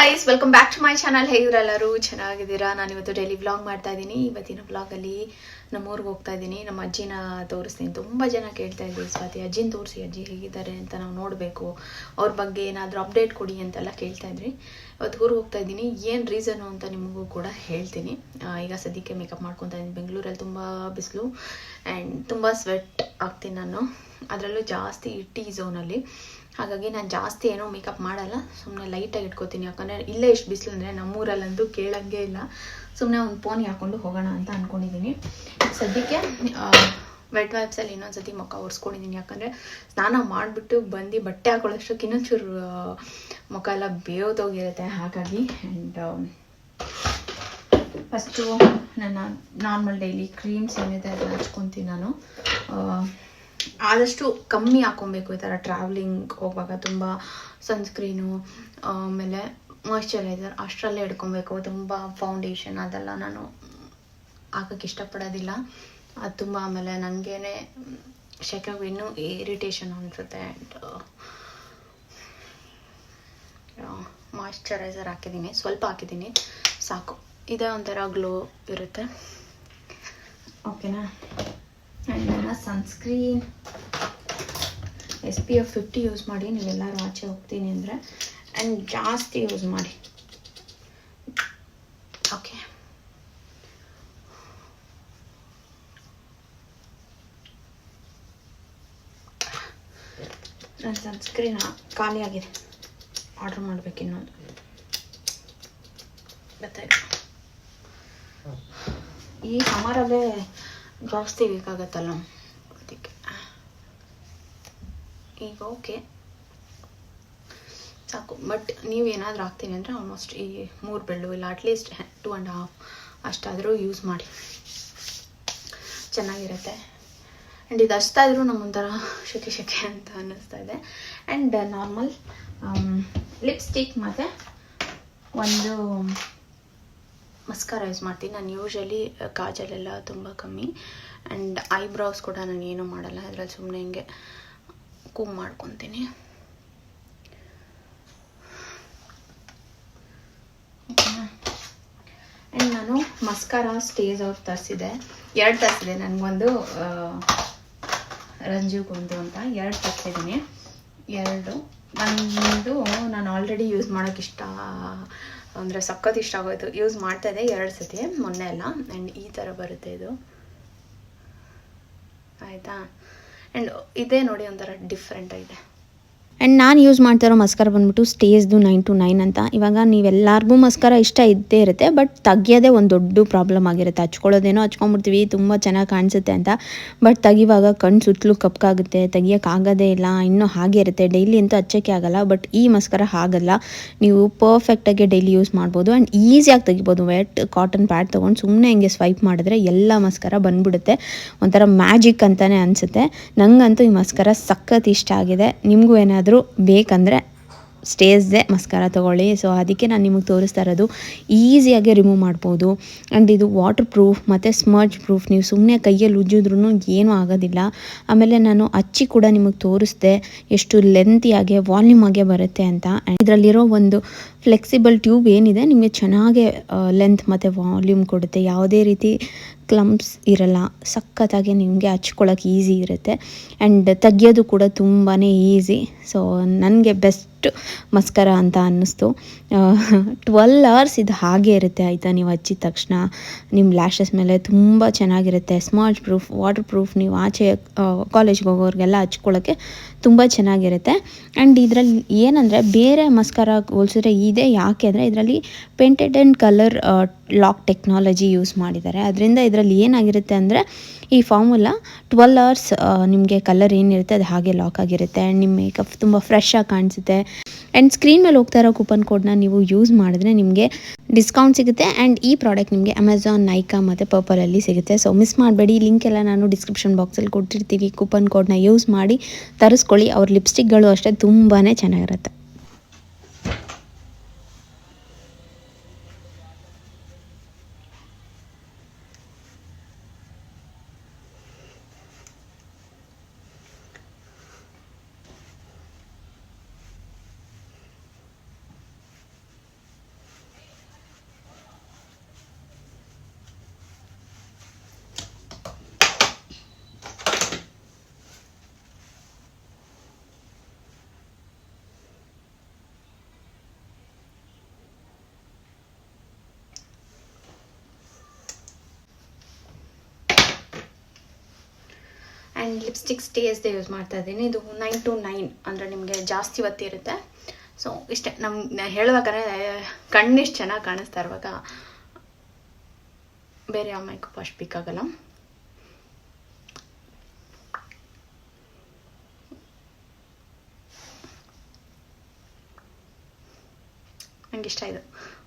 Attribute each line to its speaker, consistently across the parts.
Speaker 1: Guys welcome back to my channel ಹೇಗಿದ್ರೆಲ್ಲರೂ ಚೆನ್ನಾಗಿದ್ದೀರಾ? ನಾನು ಇವತ್ತು ಡೈಲಿ ವ್ಲಾಗ್ ಮಾಡ್ತಾ ಇದ್ದೀನಿ ಇವತ್ತಿನ ವ್ಲಾಗಲ್ಲಿ ನಮ್ಮೂರಿಗೆ ಹೋಗ್ತಾ ಇದ್ದೀನಿ ನಮ್ಮ ಅಜ್ಜಿನ ತೋರಿಸ್ತೀನಿ. ತುಂಬ ಜನ ಕೇಳ್ತಾ ಇದ್ದೀವಿ ಸ್ವಾತಿ, ಅಜ್ಜಿನ ತೋರಿಸಿ, ಅಜ್ಜಿ ಹೇಗಿದ್ದಾರೆ ಅಂತ ನಾವು ನೋಡಬೇಕು. ಅವ್ರ ಬಗ್ಗೆ ಏನಾದರೂ ಅಪ್ಡೇಟ್ ಕೊಡಿ ಅಂತೆಲ್ಲ ಕೇಳ್ತಾ ಇದ್ರಿ ಇವತ್ತು ಊರಿಗೆ ಹೋಗ್ತಾ ಇದ್ದೀನಿ ಏನು ರೀಸನು ಅಂತ ನಿಮಗೂ ಕೂಡ ಹೇಳ್ತೀನಿ. ಈಗ ಸದ್ಯಕ್ಕೆ ಮೇಕಪ್ ಮಾಡ್ಕೊತಾ ಇದ್ದೀನಿ ಬೆಂಗಳೂರಲ್ಲಿ ತುಂಬ ಬಿಸಿಲು ಆ್ಯಂಡ್ ತುಂಬ ಸ್ವೆಟ್ ಆಗ್ತೀನಿ ನಾನು. ಅದರಲ್ಲೂ ಜಾಸ್ತಿ ಇಟ್ಟಿ ಝೋನಲ್ಲಿ ಹಾಗಾಗಿ ನಾನು ಜಾಸ್ತಿ ಏನೂ ಮೇಕಪ್ ಮಾಡಲ್ಲ. ಸುಮ್ಮನೆ ಲೈಟಾಗಿ ಇಟ್ಕೋತೀನಿ. ಯಾಕಂದರೆ ಇಲ್ಲೇ ಇಷ್ಟು ಬಿಸಿಲು ಅಂದರೆ ನಮ್ಮೂರಲ್ಲಂತೂ ಕೇಳಂಗೆ ಇಲ್ಲ. ಸುಮ್ಮನೆ ಒಂದು ಫೋನ್ ಹಾಕ್ಕೊಂಡು ಹೋಗೋಣ ಅಂತ ಅಂದ್ಕೊಂಡಿದ್ದೀನಿ ಸದ್ಯಕ್ಕೆ ವೆಟ್ ವೈಪ್ಸಲ್ಲಿ ಇನ್ನೊಂದು ಸತಿ ಮುಖ ಒರೆಸ್ಕೊಂಡಿದ್ದೀನಿ ಯಾಕಂದರೆ ಸ್ನಾನ ಮಾಡಿಬಿಟ್ಟು ಬಂದು ಬಟ್ಟೆ ಹಾಕೊಳ್ಳೋಷ್ಟಕ್ಕೆ ಇನ್ನೊಂಚೂರು ಮುಖ ಎಲ್ಲ ಬೇಯೋದೋಗಿರುತ್ತೆ ಹಾಗಾಗಿ ಆ್ಯಂಡ್ ಫಸ್ಟು ನನ್ನ ನಾರ್ಮಲ್ ಡೈಲಿ ಕ್ರೀಮ್ಸ್ ಏನಿದೆ ಅದನ್ನ ಹಚ್ಕೊತೀನಿ ನಾನು. ಆದಷ್ಟು ಕಮ್ಮಿ ಹಾಕೊಬೇಕು ಈ ಥರ ಟ್ರಾವೆಲಿಂಗ್ ಹೋಗುವಾಗ. ತುಂಬ ಸನ್ಸ್ಕ್ರೀನು ಆಮೇಲೆ ಮಾಯಿಶ್ಚರೈಸರ್ ಅಷ್ಟರಲ್ಲೇ ಇಟ್ಕೊಬೇಕು. ತುಂಬ ಫೌಂಡೇಶನ್ ಅದೆಲ್ಲ ನಾನು ಹಾಕಕ್ಕೆ ಇಷ್ಟಪಡೋದಿಲ್ಲ. ಅದು ತುಂಬ ಆಮೇಲೆ ನನಗೇನೆ ಶೆಕೆಗೆ ಇನ್ನೂ ಇರಿಟೇಷನ್ ಅನಿಸುತ್ತೆ ಆ್ಯಂಡ್ ಮಾಯಿಶ್ಚರೈಸರ್ ಹಾಕಿದ್ದೀನಿ. ಸ್ವಲ್ಪ ಹಾಕಿದ್ದೀನಿ. ಸಾಕು. ಇದೇ ಒಂಥರ ಗ್ಲೋ ಇರುತ್ತೆ. ಓಕೆನಾ ಆ್ಯಂಡ್ ನನ್ನ sunscreen S P F fifty use ಮಾಡಿ, ನೀವೆಲ್ಲರೂ ಆಚೆ ಹೋಗ್ತೀನಿ ಅಂದರೆ ಆ್ಯಂಡ್ ಜಾಸ್ತಿ ಯೂಸ್ ಮಾಡಿ. ಓಕೆ ನನ್ನ ಸನ್ಸ್ಕ್ರೀನ್ ಖಾಲಿಯಾಗಿದೆ ಆಗಿದೆ. ಆರ್ಡ್ರ್ ಮಾಡ್ಬೇಕು ಇನ್ನೊಂದು. ಗೊತ್ತಾಯ್ತು ಈ ಸಮ್ಮರಲ್ಲೇ ಜಾಸ್ತಿ ಬೇಕಾಗತ್ತಲ್ಲ. ಅದಕ್ಕೆ. ಈಗ ಓಕೆ. ಸಾಕು. ಬಟ್ ನೀವೇನಾದರೂ ಹಾಕ್ತೀನಿ ಅಂದರೆ ಆಲ್ಮೋಸ್ಟ್ ಈ ಮೂರು ಬೆಳ್ಳು ಇಲ್ಲ at least two and half ಅಷ್ಟಾದರೂ use ಮಾಡಿ. ಚೆನ್ನಾಗಿರುತ್ತೆ. ಆ್ಯಂಡ್ ಇದು ಅಷ್ಟಾದರೂ ನಮ್ಮೊಂಥರ ಶೆಕೆ ಶೆಕೆ ಅಂತ ಅನ್ನಿಸ್ತಾ ಇದೆ. ಆ್ಯಂಡ್ ನಾರ್ಮಲ್ ಲಿಪ್ಸ್ಟಿಕ್ ಮತ್ತು ಒಂದು ಮಸ್ಕಾರ ಯೂಸ್ ಮಾಡ್ತೀನಿ. ನಾನು ಯೂಶಲಿ ಕಾಜಲೆಲ್ಲ ತುಂಬ ಕಮ್ಮಿ. ಆ್ಯಂಡ್ ಐಬ್ರೌಸ್ ಕೂಡ ನಾನು ಏನೂ ಮಾಡಲ್ಲ. ಅದರಲ್ಲಿ ಸುಮ್ಮನೆ ಹಿಂಗೆ ಕೂಮ್ ಮಾಡ್ಕೊತೀನಿ. ಆ್ಯಂಡ್ ನಾನು ಮಸ್ಕಾರ ಸ್ಟೇಜ್ ಅವ್ರು ತರಿಸಿದೆ ಎರಡು ತರಿಸಿದೆ ನನಗೊಂದು ರಂಜುಗೊಂದು ಅಂತ. ಎರಡು ತರಿಸಿದ್ದೀನಿ. ಎರಡು. ಒಂದು ನಾನು ಆಲ್ರೆಡಿ ಯೂಸ್ ಮಾಡೋಕ್ಕೆ ಇಷ್ಟ ಅಂದರೆ ಸಖತ್ ಇಷ್ಟ ಆಗೋಯ್ತು. ಯೂಸ್ ಮಾಡ್ತಾ ಇದೆ ಎರಡು ಸತಿ, ಮೊನ್ನೆ ಅಲ್ಲ. ಆ್ಯಂಡ್ ಈ ಥರ ಬರುತ್ತೆ ಇದು. ಆಯಿತಾ? ಆ್ಯಂಡ್ ಇದೇ ನೋಡಿ ಒಂಥರ ಡಿಫ್ರೆಂಟ್ ಆಗಿದೆ.
Speaker 2: ಆ್ಯಂಡ್ ನಾನು ಯೂಸ್ ಮಾಡ್ತಿರೋ ಮಸ್ಕರ ಬಂದ್ಬಿಟ್ಟು ಸ್ಟೇಜ್ದು ನೈನ್ ಟು ನೈನ್ ಅಂತ. ಇವಾಗ ನೀವೆಲ್ಲರಿಗೂ ಮಸ್ಕರ ಇಷ್ಟ ಇದ್ದೇ ಇರುತ್ತೆ ಬಟ್ ತೆಗಿಯೋದೇ ಒಂದು ದೊಡ್ಡ ಪ್ರಾಬ್ಲಮ್ ಆಗಿರುತ್ತೆ. ಹಚ್ಕೊಳ್ಳೋದೇನೋ ಹಚ್ಕೊಂಡ್ಬಿಡ್ತೀವಿ, ತುಂಬ ಚೆನ್ನಾಗಿ ಕಾಣಿಸುತ್ತೆ ಅಂತ. ಬಟ್ ತೆಗಿವಾಗ ಕಣ್ಣು ಸುತ್ತಲೂ ಕಪ್ಪಾಗುತ್ತೆ ತೆಗಿಯೋಕ್ಕಾಗೋದೇ ಇಲ್ಲ, ಇನ್ನೂ ಹಾಗೆ ಇರುತ್ತೆ. ಡೈಲಿ ಅಂತೂ ಹಚ್ಚೋಕ್ಕೆ ಆಗಲ್ಲ ಬಟ್ ಈ ಮಸ್ಕರ ಹಾಗಲ್ಲ. ನೀವು ಪರ್ಫೆಕ್ಟಾಗಿ ಡೈಲಿ ಯೂಸ್ ಮಾಡ್ಬೋದು ಆ್ಯಂಡ್ ಈಸಿಯಾಗಿ ತೆಗಿಬೋದು. ವೆಟ್ ಕಾಟನ್ ಪ್ಯಾಡ್ ತೊಗೊಂಡು ಸುಮ್ಮನೆ ಹಿಂಗೆ ಸ್ವೈಪ್ ಮಾಡಿದ್ರೆ ಎಲ್ಲ ಮಸ್ಕರ ಬಂದ್ಬಿಡುತ್ತೆ. ಒಂಥರ ಮ್ಯಾಜಿಕ್ ಅಂತಲೇ ಅನಿಸುತ್ತೆ. ನನಗಂತೂ ಈ ಮಸ್ಕರ ಸಖತ್ ಇಷ್ಟ ಆಗಿದೆ. ನಿಮಗೂ ಏನಾದರೂ ಬೇಕಂದರೆ ಸ್ಟೇಜ್ದೇ ಮಸ್ಕಾರ ತೊಗೊಳ್ಳಿ. ಸೊ ಅದಕ್ಕೆ ನಾನು ನಿಮಗೆ ತೋರಿಸ್ತಾ ಇರೋದು ಈಸಿಯಾಗಿ ರಿಮೂವ್ ಮಾಡ್ಬೋದು. ಆ್ಯಂಡ್ ಇದು ವಾಟರ್ ಪ್ರೂಫ್ ಮತ್ತು ಸ್ಮರ್ಜ್ ಪ್ರೂಫ್ ನೀವು ಸುಮ್ಮನೆ ಕೈಯಲ್ಲಿ ಉಜ್ಜಿದ್ರೂ ಏನೂ ಆಗೋದಿಲ್ಲ. ಆಮೇಲೆ ನಾನು ಅಚ್ಚಿ ಕೂಡ ನಿಮಗೆ ತೋರಿಸ್ದೆ ಎಷ್ಟು ಲೆಂತಿಯಾಗೆ ವಾಲ್ಯೂಮ್ ಆಗೇ ಬರುತ್ತೆ ಅಂತ. ಆ್ಯಂಡ್ ಇದರಲ್ಲಿರೋ ಒಂದು ಫ್ಲೆಕ್ಸಿಬಲ್ ಟ್ಯೂಬ್ ಏನಿದೆ, ನಿಮಗೆ ಚೆನ್ನಾಗೆ ಲೆಂತ್ ಮತ್ತು ವಾಲ್ಯೂಮ್ ಕೊಡುತ್ತೆ. ಯಾವುದೇ ರೀತಿ ಕ್ಲಂಪ್ಸ್ ಇರಲ್ಲ, ಸಖತ್ತಾಗಿ ನಿಮಗೆ ಹಚ್ಕೊಳ್ಳೋಕೆ ಈಸಿ ಇರುತ್ತೆ. ಆ್ಯಂಡ್ ತೆಗಿಯೋದು ಕೂಡ ತುಂಬಾ ಈಸಿ ಸೊ ನನಗೆ ಬೆಸ್ಟ್ ಮಸ್ಕರ ಅಂತ ಅನ್ನಿಸ್ತು. ಟ್ವೆಲ್ ಅವರ್ಸ್ ಇದು ಹಾಗೆ ಇರುತ್ತೆ ಆಯಿತಾ ನೀವು ಹಚ್ಚಿದ ತಕ್ಷಣ. ನಿಮ್ಮ ಲ್ಯಾಶಸ್ ಮೇಲೆ ತುಂಬ ಚೆನ್ನಾಗಿರುತ್ತೆ. ಸ್ಮಾಲ್ ಪ್ರೂಫ್ ವಾಟರ್ ಪ್ರೂಫ್ ನೀವು ಆಚೆ ಕಾಲೇಜ್ಗೆ ಹೋಗೋರಿಗೆಲ್ಲ ಹಚ್ಕೊಳ್ಳೋಕ್ಕೆ ತುಂಬ ಚೆನ್ನಾಗಿರುತ್ತೆ. ಆ್ಯಂಡ್ ಇದರಲ್ಲಿ ಏನಂದರೆ, ಬೇರೆ ಮಸ್ಕರ ಹೋಲ್ಸಿದ್ರೆ ಇದೆ. ಯಾಕೆ ಅಂದರೆ, ಇದರಲ್ಲಿ painted and colour lock technology use ಮಾಡಿದ್ದಾರೆ. ಅದರಿಂದ ಇದರಲ್ಲಿ ಏನಾಗಿರುತ್ತೆ ಅಂದರೆ ಈ ಫಾರ್ಮುಲಾ ಟ್ವೆಲ್ ಅವರ್ಸ್ ನಿಮಗೆ ಕಲರ್ ಏನಿರುತ್ತೆ ಅದು ಹಾಗೆ ಲಾಕ್ ಆಗಿರುತ್ತೆ. ಆ್ಯಂಡ್ ನಿಮ್ಮ ಮೇಕಪ್ ತುಂಬ ಫ್ರೆಶ್ ಆಗಿ ಕಾಣಿಸುತ್ತೆ. ಆ್ಯಂಡ್ ಸ್ಕ್ರೀನ್ ಮೇಲೆ ಹೋಗ್ತಾ ಇರೋ ಕೂಪನ್ ಕೋಡ್ನ ನೀವು ಯೂಸ್ ಮಾಡಿದ್ರೆ ನಿಮಗೆ ಡಿಸ್ಕೌಂಟ್ ಸಿಗುತ್ತೆ. ಆ್ಯಂಡ್ ಈ ಪ್ರಾಡಕ್ಟ್ ನಿಮಗೆ ಅಮೆಝಾನ್ ನೈಕಾ ಮತ್ತು ಪರ್ಪಲಲ್ಲಿ ಸಿಗುತ್ತೆ. ಸೊ ಮಿಸ್ ಮಾಡಬೇಡಿ. ಲಿಂಕ್ ಎಲ್ಲ ನಾನು ಡಿಸ್ಕ್ರಿಪ್ಷನ್ ಬಾಕ್ಸಲ್ಲಿ ಕೊಟ್ಟಿರ್ತೀವಿ. ಕೂಪನ್ ಕೋಡ್ನ ಯೂಸ್ ಮಾಡಿ ತರಿಸ್ಕೊಳ್ಳಿ. ಅವ್ರ ಲಿಪ್ಸ್ಟಿಕ್ಗಳು ಅಷ್ಟೇ ತುಂಬಾ ಚೆನ್ನಾಗಿರುತ್ತೆ.
Speaker 1: ಆ್ಯಂಡ್ ಲಿಪ್ಸ್ಟಿಕ್ ಸ್ಟೇಸ್ದೇ ಯೂಸ್ ಮಾಡ್ತಾ ಇದ್ದೀನಿ. ಇದು ನೈನ್ ಟು ನೈನ್ ಅಂದರೆ ನಿಮಗೆ ಜಾಸ್ತಿ ಒತ್ತಿರುತ್ತೆ ಸೊ ಇಷ್ಟೇ ನಮ್ಗೆ ಹೇಳ್ಬೇಕಾದ್ರೆ ಕಣ್ಣಿಷ್ಟು ಚೆನ್ನಾಗಿ ಕಾಣಿಸ್ತಾ ಇರುವಾಗ ಬೇರೆ ಯಾವ ಮೈಕಪ್ ಅಷ್ಟು ಬೇಕಾಗಲ್ಲ ನಂಗೆ ಇಷ್ಟ ಇದು.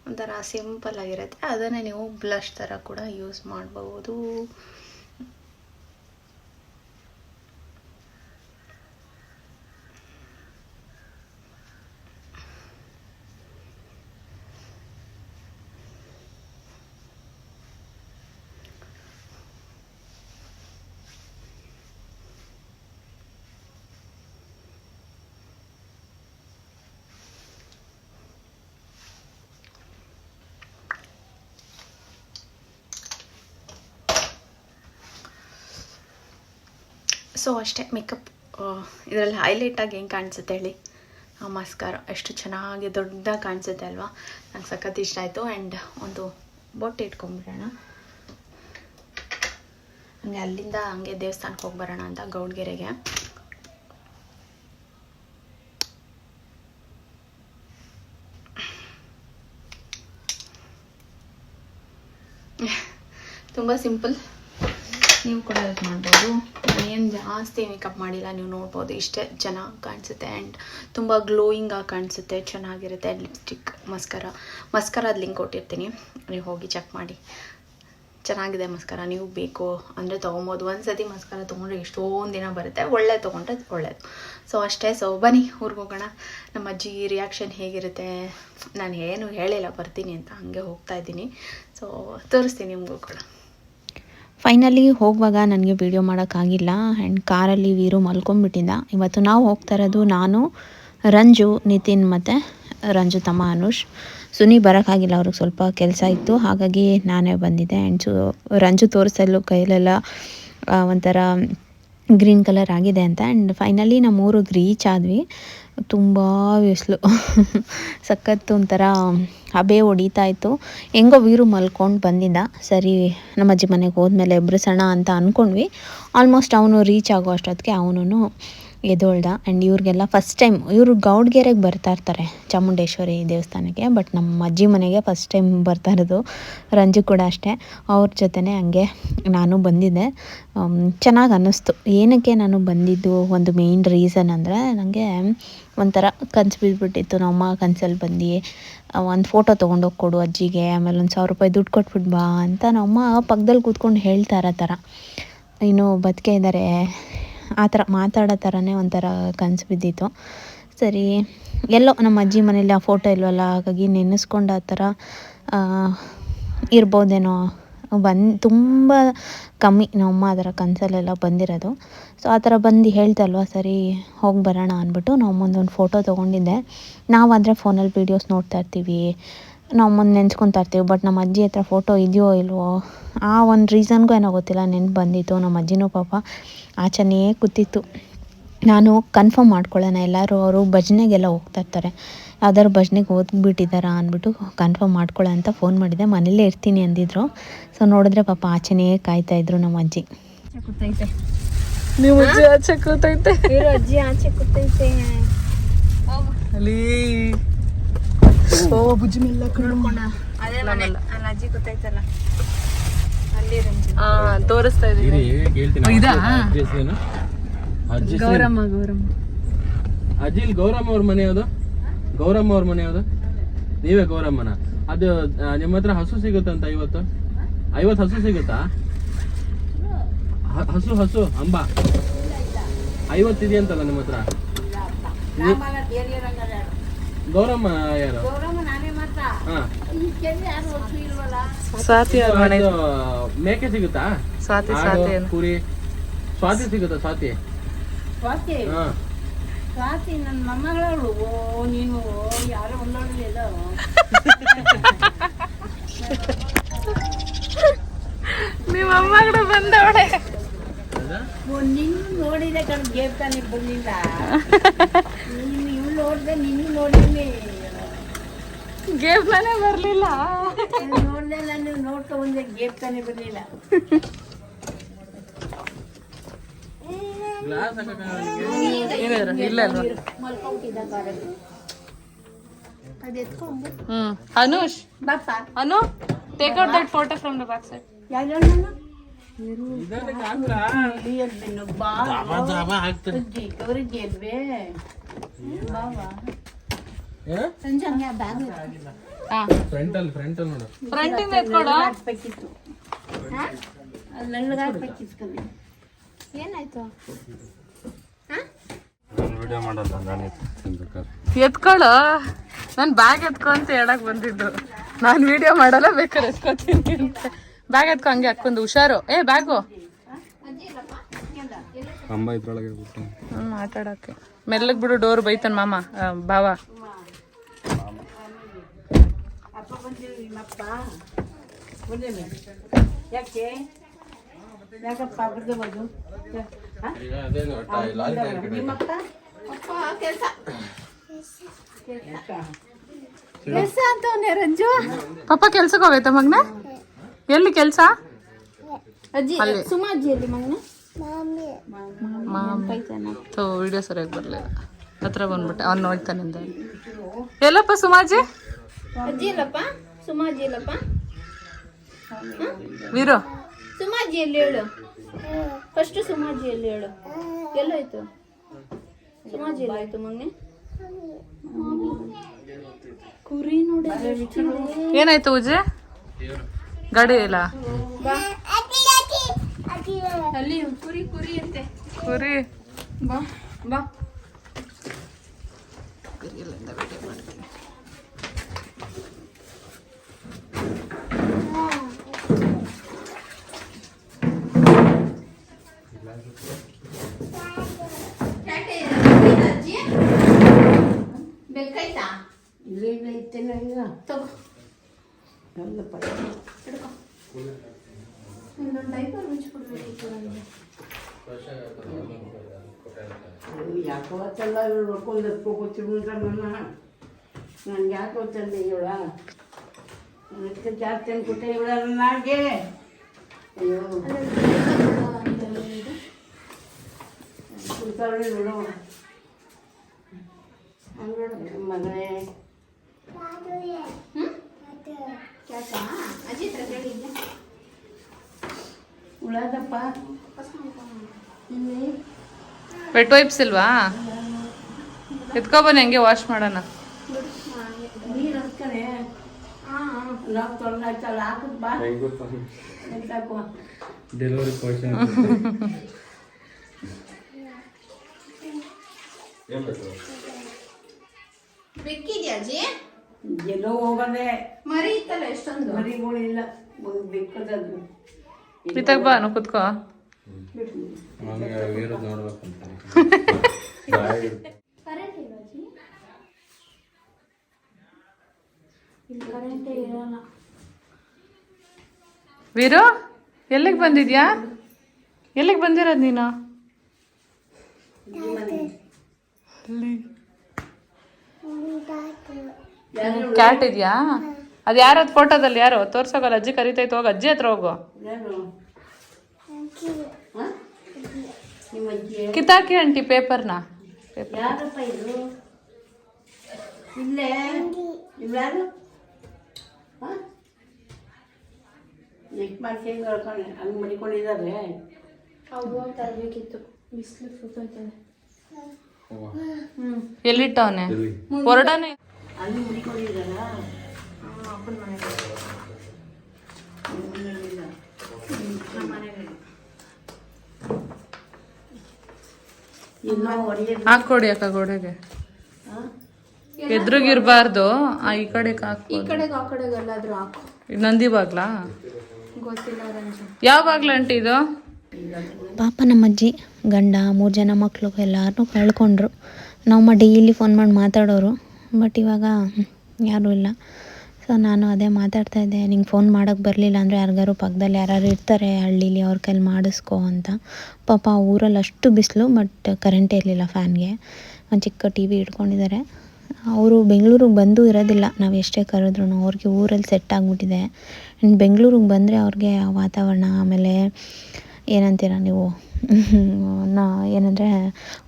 Speaker 1: ಒಂಥರ ಸಿಂಪಲ್ ಆಗಿರುತ್ತೆ. ಅದನ್ನೇ ನೀವು ಬ್ಲಷ್ ಥರ ಕೂಡ ಯೂಸ್ ಮಾಡಬಹುದು. ಸೊ, ಅಷ್ಟೇ ಮೇಕಪ್ ಇದರಲ್ಲಿ ಹೈಲೈಟಾಗಿ ಹೆಂಗೆ ಕಾಣಿಸುತ್ತೆ ಹೇಳಿ? ಆ ಮಸ್ಕಾರ ಎಷ್ಟು ಚೆನ್ನಾಗಿ ದೊಡ್ಡದಾಗಿ ಕಾಣಿಸುತ್ತೆ ಅಲ್ವಾ? ನಂಗೆ ಸಖತ್ ಇಷ್ಟ ಆಯಿತು ಆ್ಯಂಡ್ ಒಂದು ಬೊಟ್ಟೆ ಇಟ್ಕೊಂಡ್ಬಿಡೋಣ ಹಂಗೆ ಅಲ್ಲಿಂದ ಹಂಗೆ ದೇವಸ್ಥಾನಕ್ಕೆ ಹೋಗಿ ಬರೋಣ ಅಂತ ಗೌಡ್ಗೆರೆಗೆ. ತುಂಬ ಸಿಂಪಲ್ ನೀವು ಕೂಡ ಯೂಸ್ ಮಾಡ್ಬೋದು. ಏನು ಜಾಸ್ತಿ ಮೇಕಪ್ ಮಾಡಿಲ್ಲ, ನೀವು ನೋಡ್ಬೋದು. ಇಷ್ಟೇ ಚೆನ್ನಾಗಿ ಕಾಣಿಸುತ್ತೆ ಆ್ಯಂಡ್ ತುಂಬ ಗ್ಲೋಯಿಂಗಾಗಿ ಕಾಣಿಸುತ್ತೆ, ಚೆನ್ನಾಗಿರುತ್ತೆ ಲಿಪ್ಸ್ಟಿಕ್ ಮಸ್ಕರ ಮಸ್ಕರದ ಲಿಂಕ್ ಕೊಟ್ಟಿರ್ತೀನಿ. ನೀವು ಹೋಗಿ ಚೆಕ್ ಮಾಡಿ. ಚೆನ್ನಾಗಿದೆ ಮಸ್ಕರ ನೀವು ಬೇಕು. ಅಂದರೆ ತೊಗೊಬೋದು. ಒಂದು ಸತಿ ಮಸ್ಕರ ತೊಗೊಂಡ್ರೆ ಎಷ್ಟೊಂದು ದಿನ ಬರುತ್ತೆ. ಒಳ್ಳೆ ತೊಗೊಂಡ್ರೆ ಒಳ್ಳೆಯದು ಸೊ ಅಷ್ಟೇ. ಸೊ ಬನ್ನಿ, ಊರಿಗೆ ಹೋಗೋಣ. ನಮ್ಮ ಅಜ್ಜಿ ರಿಯಾಕ್ಷನ್ ಹೇಗಿರುತ್ತೆ? ನಾನು ಏನು ಹೇಳಿಲ್ಲ, ಬರ್ತೀನಿ ಅಂತ ಹಂಗೆ ಹೋಗ್ತಾ ಇದ್ದೀನಿ. ಸೊ ತೋರಿಸ್ತೀನಿ ನಿಮಗೂ ಕೂಡ.
Speaker 2: ಫೈನಲಿ ಹೋಗುವಾಗ ನನಗೆ ವೀಡಿಯೋ ಮಾಡೋಕ್ಕಾಗಿಲ್ಲ. ಆ್ಯಂಡ್ ಕಾರಲ್ಲಿ ವೀರು ಮಲ್ಕೊಂಡ್ಬಿಟ್ಟಿದ್ದ ಇವತ್ತು ನಾವು ಹೋಗ್ತಾ ಇರೋದು ನಾನು, ರಂಜು, ನಿತಿನ್ ಮತ್ತು ರಂಜು ತಮ್ಮ ಅನುಷ್. ಸುನಿ ಬರೋಕ್ಕಾಗಿಲ್ಲ, ಅವ್ರಿಗೆ ಸ್ವಲ್ಪ ಕೆಲಸ ಇತ್ತು. ಹಾಗಾಗಿ ನಾನೇ ಬಂದಿದ್ದೆ. ಆ್ಯಂಡ್ ಸು ರಂಜು ತೋರಿಸಲು ಕೈಲೆಲ್ಲ ಒಂಥರ ಗ್ರೀನ್ ಕಲರ್ ಆಗಿದೆ ಅಂತ. ಆ್ಯಂಡ್ ಫೈನಲಿ ನಮ್ಮ ಊರಿಗೆ ರೀಚ್ ಆದ್ವಿ. ತುಂಬ ಬಿಸಿಲು ಸಖತ್ತು ಒಂಥರ ಹಬೆ ಹೊಡಿತಾ ಇತ್ತು. ಹೆಂಗೋ ವೀರು ಮಲ್ಕೊಂಡು ಬಂದಿದ್ದ. ಸರಿ, ನಮ್ಮ ಅಜ್ಜಿ ಮನೆಗೆ ಹೋದ್ಮೇಲೆ ಎಬ್ರಿಸೋಣ ಅಂತ ಅಂದ್ಕೊಂಡ್ವಿ ಆಲ್ಮೋಸ್ಟ್ ಅವನು ರೀಚ್ ಆಗೋ ಅಷ್ಟೊತ್ತಿಗೆ ಅವನು ಎದೋಳ್ದ. ಆ್ಯಂಡ್ ಇವ್ರಿಗೆಲ್ಲ ಫಸ್ಟ್ ಟೈಮ್, ಇವರು ಗೌಡ್ಗೆರೆಗೆ ಬರ್ತಾ ಇರ್ತಾರೆ ಚಾಮುಂಡೇಶ್ವರಿ ದೇವಸ್ಥಾನಕ್ಕೆ, ಬಟ್ ನಮ್ಮ ಅಜ್ಜಿ ಮನೆಗೆ ಫಸ್ಟ್ ಟೈಮ್ ಬರ್ತಾ ಇರೋದು ರಂಜು ಕೂಡ ಅಷ್ಟೇ. ಅವ್ರ ಜೊತೆ ಹಂಗೆ ನಾನು ಬಂದಿದ್ದೆ. ಚೆನ್ನಾಗಿ ಅನ್ನಿಸ್ತು. ಏನಕ್ಕೆ ನಾನು ಬಂದಿದ್ದು, ಒಂದು ಮೇಯ್ನ್ ರೀಸನ್ ಅಂದರೆ ನನಗೆ ಒಂಥರ ಕನ್ಸು ಬಿದ್ದುಬಿಟ್ಟಿತ್ತು ನಮ್ಮಮ್ಮ ಕನ್ಸಲ್ಲಿ ಬಂದು ಒಂದು ಫೋಟೋ ತೊಗೊಂಡೋಗಿ ಕೊಡು ಅಜ್ಜಿಗೆ, ಆಮೇಲೆ ಒಂದು ಸಾವಿರ ರೂಪಾಯಿ ದುಡ್ಡು ಕೊಟ್ಬಿಟ್ಟು ಬಾ ಅಂತ ನಮ್ಮಮ್ಮ ಪಕ್ಕದಲ್ಲಿ ಕೂತ್ಕೊಂಡು ಹೇಳ್ತಾರ ಥರ. ಇನ್ನು ಬದುಕೆ ಇದ್ದಾರೆ ಆ ಥರ ಮಾತಾಡೋ ಥರನೇ ಒಂಥರ ಕನಸು ಬಿದ್ದಿತ್ತು. ಸರಿ, ಎಲ್ಲೋ ನಮ್ಮ ಅಜ್ಜಿ ಮನೇಲಿ ಆ ಫೋಟೋ ಇಲ್ವಲ್ಲ? ಹಾಗಾಗಿ ನೆನೆಸ್ಕೊಂಡು ಆ ಥರ ಇರ್ಬೋದೇನೋ ಬಂದು ತುಂಬ ಕಮ್ಮಿ. ನಮ್ಮಮ್ಮ ಅದರ ಕನಸಲ್ಲೆಲ್ಲ ಬಂದಿರೋದು. ಸೊ ಆ ಥರ ಬಂದು ಹೇಳ್ತಲ್ವ, ಸರಿ, ಹೋಗಿ ಬರೋಣ ಅಂದ್ಬಿಟ್ಟು ನಮ್ಮ ಒಂದು ಫೋಟೋ ತೊಗೊಂಡಿದ್ದೆ. ನಾವಾದರೆ ಫೋನಲ್ಲಿ ವೀಡಿಯೋಸ್ ನೋಡ್ತಾ ಇರ್ತೀವಿ. ನಮ್ಮ ಮುಂದೆ ನೆನ್ಸ್ಕೊತಾ ಇರ್ತೀವಿ ಬಟ್ ನಮ್ಮ ಅಜ್ಜಿ ಹತ್ರ ಫೋಟೋ ಇದೆಯೋ ಇಲ್ವೋ? ಆ ಒಂದು ರೀಸನ್ಗೂ ಏನೋ ಗೊತ್ತಿಲ್ಲ, ನೆನ್ಪು ಬಂದಿತ್ತು. ನಮ್ಮ ಅಜ್ಜಿನೂ ಪಾಪ ಆಚೆನೇ ಕೂತಿತ್ತು. ನಾನು ಕನ್ಫರ್ಮ್ ಮಾಡ್ಕೊಳ್ಳೋಣ, ಎಲ್ಲರೂ ಅವರು ಭಜನೆಗೆಲ್ಲ ಹೋಗ್ತಾ ಇರ್ತಾರೆ. ಯಾವ್ದಾದ್ರು ಭಜನೆಗೆ ಹೋಗ್ಬಿಟ್ಟಿದಾರ ಅಂದ್ಬಿಟ್ಟು ಕನ್ಫರ್ಮ್ ಮಾಡ್ಕೊಳ್ಳೋ ಅಂತ ಫೋನ್ ಮಾಡಿದೆ. ಮನೇಲೇ ಇರ್ತೀನಿ ಅಂದಿದ್ರು. ಸೊ ನೋಡಿದ್ರೆ ಪಾಪ ಆಚೆನೇ ಕಾಯ್ತಾ ಇದ್ರು ನಮ್ಮ ಅಜ್ಜಿ.
Speaker 3: ನೀವು ಅಜ್ಜಿ ಆಚೆ ಕೂತೈತೆ.
Speaker 2: ಅಜ್ಜಿ ಆಚೆ ಕೂತೈತೆ.
Speaker 3: ಅಲ್ಲಿ. ಓ ಬುಜ್ಜಿ ಮೆಲ್ಲ
Speaker 2: ಅದೇ ಮನೆ. ಅಲ್ಲಿ ಅಜ್ಜಿ ಕೂತೈತಲ್ಲ. ಅಲ್ಲಿ
Speaker 3: ಹಾ ತೋರಿಸ್ತಾ ಇದೀನಿ ಇದಾ?
Speaker 4: ಅಜ್ಜಿ
Speaker 3: ಗೌರಮ್ಮ ಗೌರಮ್ಮ.
Speaker 4: ಅಜ್ಜಿ ಇಲ್ಲಿ ಗೌರಮ್ಮ ಅವ್ರ ಮನೆ ಯಾವ್ದು? ಗೌರಮ್ಮ ಅವ್ರ ಮನೆ ಯಾವ್ದು? ನೀವೇ ಗೌರಮ್ಮನ? ಅದು ನಿಮ್ಮ ಹತ್ರ ಹಸು ಸಿಗುತ್ತಂತ ಐವತ್ತು? ಐವತ್ತು ಹಸು ಸಿಗುತ್ತಾ? ಹಸು ಹಸು ಅಂಬ. ಐವತ್ತು ಇದೆಯಂತಲ್ಲ ನಿಮ್ಮ ಹತ್ರ? ಗೌರಮ್ಮ ಯಾರು? ಮೇಕೆ ಸಿಗುತ್ತಾ? ಕುರಿ. ಸ್ವಾತಿ ಸಿಗುತ್ತಾ ಸ್ವಾತಿ? ಹಾ.
Speaker 5: ಸ್ವಾತಿ ನನ್ನ ಮೊಮ್ಮಗಳವಳು. ಓ ನೀನು ಯಾರು ಒಂದೊಳ್ಳೆದ
Speaker 3: ನಿಮ್ಮ ಮೊಮ್ಮಗಳು ಬಂದವಳೆ?
Speaker 5: ನಿನ್ನ ನೋಡಿದೆ ಕಣ್ ಗೇಪ್ ತಾನಿಗೆ ಬಂದಿಲ್ಲ. ನೀನು ಇವ್ಳು ನೋಡಿದೆ ನಿನ್ನ ನೋಡಿದ್ನಿ
Speaker 3: ಗೇಬ್ತಾನೆ ಬರಲಿಲ್ಲ. ಬರ್ಲಿಲ್ಲ
Speaker 5: ನೋಡ್ದೆ ನಾನು ನೋಡ್ಕೊ ಬಂದೆ ಗೇಪ್ ತಾನೇ ಬರ್ಲಿಲ್ಲ ಏ,
Speaker 4: ಗ್ಲಾಸ್ ಹಾಕಕ್ಕಾಗಲ್ಲ ನಿಂಗೆ?
Speaker 3: ಇಲ್ಲ ಅಲ್ವಾ? ಹ್ಮ್. Anush. Anu take out that photo from the back side
Speaker 4: front ಅಲ್ಲಿ ನೋಡು.
Speaker 3: ಎತ್ಕೊಳು. ನಾನು ಬ್ಯಾಗ್ ಎತ್ಕೊ ಅಂತ ಹೇಳಕ್ ಬಂದಿದ್ದು. ನಾನು ವಿಡಿಯೋ ಮಾಡಲ್ಲ ಬೇಕಾದ್ರೆ ಎತ್ಕೊತೀನಿ ಅಂತ. ಬ್ಯಾಗ್ ಎತ್ಕೊ ಹಂಗೆ ಹಾಕೊಂಡು ಹುಷಾರು. ಏ ಬ್ಯಾಗು ಮಾತಾಡಕ್ಕೆ. ಮೆಲ್ಲಗ್ ಬಿಡು ಡೋರ್ ಬೈತಾನ ಮಾಮ ಬಾವ
Speaker 5: ಯಾಕೆ? ಯಾಕಪ್ಪ ಬರ್ದು
Speaker 4: ನಿಮ್ಮಪ್ಪ? ಅಪ್ಪ ಕೆಲಸ. ಕೆಲಸ. ಕಡೆ
Speaker 5: ರಂಜು
Speaker 3: ಪಾಪ ಕೆಲ್ಸಕ್ಕೆ ಹೋಗೈತ ಮಗ್ನ? ಎಲ್ಲಿ ಕೆಲ್ಸ?
Speaker 2: ಅಜ್ಜಿ
Speaker 3: ಅಲ್ಲಿ.
Speaker 2: ಸುಮಾ ಅಜ್ಜಿ ಅಲ್ಲಿ ಮಗನ?
Speaker 3: ಥೋ ವಿಡಿಯೋ ಸರಿಯಾಗಿ ಬರಲಿಲ್ಲ. ಹತ್ರ ಬಂದ್ಬಿಟ್ಟೆ ಅವ್ನು ನೋಡ್ತಾನಿಂದ ಎಲ್ಲಪ್ಪ ಸುಮಾಜಿ
Speaker 2: ಅಜ್ಜಿ? ಇಲ್ಲಪ್ಪ ಸುಮಾಜಿ ಇಲ್ಲಪ್ಪ
Speaker 3: ವೀರು?
Speaker 2: ಸುಮಾ ಅಜ್ಜಿ ಎಲ್ಲಿ ಹೇಳು? ಫಸ್ಟ್ ಸುಮಾಜಿ ಅಜ್ಜಿ ಎಲ್ಲಿ ಹೇಳು? ಎಲ್ಲೋಯ್ತು? ಸುಮಾಜಿ ಅಜ್ಜಿ ಮೊನ್ನೆ ಕುರಿ ನೋಡಿ
Speaker 3: ಏನಾಯ್ತು ಉಜೆ ಗಾಡಿ ಇಲ್ಲ?
Speaker 2: ಅಲ್ಲಿ ಕುರಿ ಕುರಿ ಅಂತೆ.
Speaker 3: ಕುರಿ?
Speaker 2: ಬಾ ಬಾ. ಬೇಕಾಯ್ತಾ
Speaker 5: ಇಲ್ಲೇನ ಇತ್ತೇನ ಈಗ
Speaker 2: ತಗೋ
Speaker 5: ನಲ್ಲಪ್ಪ
Speaker 2: ಹಿಡ್ಕೊ ಇನ್ನೊಂದು ಡೈಪರ್ ಮುಚ್ಚಿಬಿಡ್ಬೇಕು
Speaker 5: ಯಾಕೋ ತಂದ ನೋಡ್ಕೊಂಡು ಕೂತಿರುವಂತ ನನ್ನ ನನ್ಗೆ ಯಾಕೋ ತಂದೆ ಇವಳ ಅದಕ್ಕೆ ಜಾಸ್ತಿ ಅನ್ಕೊಟ್ಟೆ ಇವಳ ನನಗೆ ಅಯ್ಯೋ ಕುಡ್ತಾಳೆ ನೋಡು ಮಗನೇ
Speaker 2: ಅಜ್ಜಿ ಹತ್ರ ಕೇಳಿದ್ದೆ
Speaker 5: ಉಳದಪ್ಪ.
Speaker 3: ವೆಟ್ ವೈಪ್ಸ್ ಇಲ್ವಾ? ಎತ್ಕೊಬನ್ನಿ ಹಂಗೆ ವಾಶ್ ಮಾಡೋಣ.
Speaker 5: ನೀರು ಹರ್ಕಣೆ ನಾವು ತೊಗೊಂಡಾಯ್ತಲ್ಲ ಹಾಕದ್ ಬಾ. ಎತ್ತಾಕೋ
Speaker 4: ಡೆಲಿವರಿ ಪರ್ಸನ್ ಏನ್ ಬೇಕು?
Speaker 2: ಬೆಕ್ಕಿದ್ಯಾ ಅಜ್ಜಿ
Speaker 5: ಎಲ್ಲೋ ಹೋಗದೆ
Speaker 2: ಮರಿ ಇತ್ತಲ್ಲ ಎಷ್ಟೊಂದು?
Speaker 5: ಮರಿಗಳಿಲ್ಲ. ಒಂದು ಬೆಕ್ಕದದು
Speaker 3: ಇತ್ತಾಗ ಬಾ ನಾವು ಕುತ್ಕೋ. ವೀರು ಎಲ್ಲಿಗೆ ಬಂದಿದ್ಯಾ? ಎಲ್ಲಿಗೆ ಬಂದಿರೋದು ನೀನು? ಕ್ಯಾಟ್ ಇದೆಯಾ? ಅದು ಯಾರದು ಫೋಟೋದಲ್ಲಿ ಯಾರು? ತೋರ್ಸೋಗಲ್ಲ ಅಜ್ಜಿ ಕರಿತೈತೆ ಹೋಗಿ. ಅಜ್ಜಿ ಹತ್ರ ಹೋಗು. ಕಿತಾಕಿ ಆಂಟಿ ಪೇಪರ್ನ? ಎಲ್ಲಿಟ್ಟವನೆ? ಹೊರಡನೆ?
Speaker 5: ಅಲ್ಲಿ ಮಡಿಕೊಂಡಿದ್ದಾರ
Speaker 2: ಅಪ್ಪನ ಮನೆಗೆ. ನಮ್ಮ
Speaker 3: ಹಾಕೊಡಿ ಅಕ್ಕ ಗೋಡೆಗೆ. ಎದುರುಗಿರ್ಬಾರ್ದು. ಆ ಈ ಕಡೆ
Speaker 2: ಈ ಕಡೆಗೆ ಆ ಕಡೆಗೆ ಎಲ್ಲಾದ್ರೂ ಹಾಕು.
Speaker 3: ಇದು ನಂದಿ ಬಾಗ್ಲಾ?
Speaker 2: ಗೊತ್ತಿಲ್ಲ
Speaker 3: ಯಾವ ಬಾಗ್ಲ ಆಂಟಿ ಇದು?
Speaker 2: ಪಾಪ ನಮ್ಮ ಅಜ್ಜಿ ಗಂಡ ಮೂರು ಜನ ಮಕ್ಕಳು ಎಲ್ಲರನ್ನೂ ಕಳ್ಕೊಂಡ್ರು. ನಮ್ಮ ಡೈಲಿ ಫೋನ್ ಮಾಡಿ ಮಾತಾಡೋರು. ಬಟ್ ಇವಾಗ ಯಾರೂ ಇಲ್ಲ. ಸೊ ನಾನು ಅದೇ ಮಾತಾಡ್ತಾ ಇದ್ದೆ. ನಿಂಗೆ ಫೋನ್ ಮಾಡೋಕ್ಕೆ ಬರಲಿಲ್ಲ ಅಂದರೆ ಯಾರಿಗಾರು ಪಕ್ಕದಲ್ಲಿ ಯಾರು ಇರ್ತಾರೆ, ಹಳ್ಳೀಲಿ ಅವ್ರ ಕೈಲಿ ಮಾಡಿಸ್ಕೊ ಅಂತ. ಪಾಪ ಊರಲ್ಲಿ ಅಷ್ಟು ಬಿಸಿಲು, ಬಟ್ ಕರೆಂಟೇ ಇರಲಿಲ್ಲ ಫ್ಯಾನ್ಗೆ ಒಂದು ಚಿಕ್ಕ ಟಿ ವಿ ಇಟ್ಕೊಂಡಿದ್ದಾರೆ ಅವರು ಬೆಂಗಳೂರಿಗೆ ಬಂದು ಇರೋದಿಲ್ಲ. ನಾವು ಎಷ್ಟೇ ಕರೆದ್ರೂ ಅವ್ರಿಗೆ ಊರಲ್ಲಿ ಸೆಟ್ ಆಗಿಬಿಟ್ಟಿದೆ. ಬೆಂಗಳೂರಿಗೆ ಬಂದರೆ ಅವ್ರಿಗೆ ವಾತಾವರಣ, ಆಮೇಲೆ ಏನಂತೀರ ನೀವು? ನಾ ಏನಂದರೆ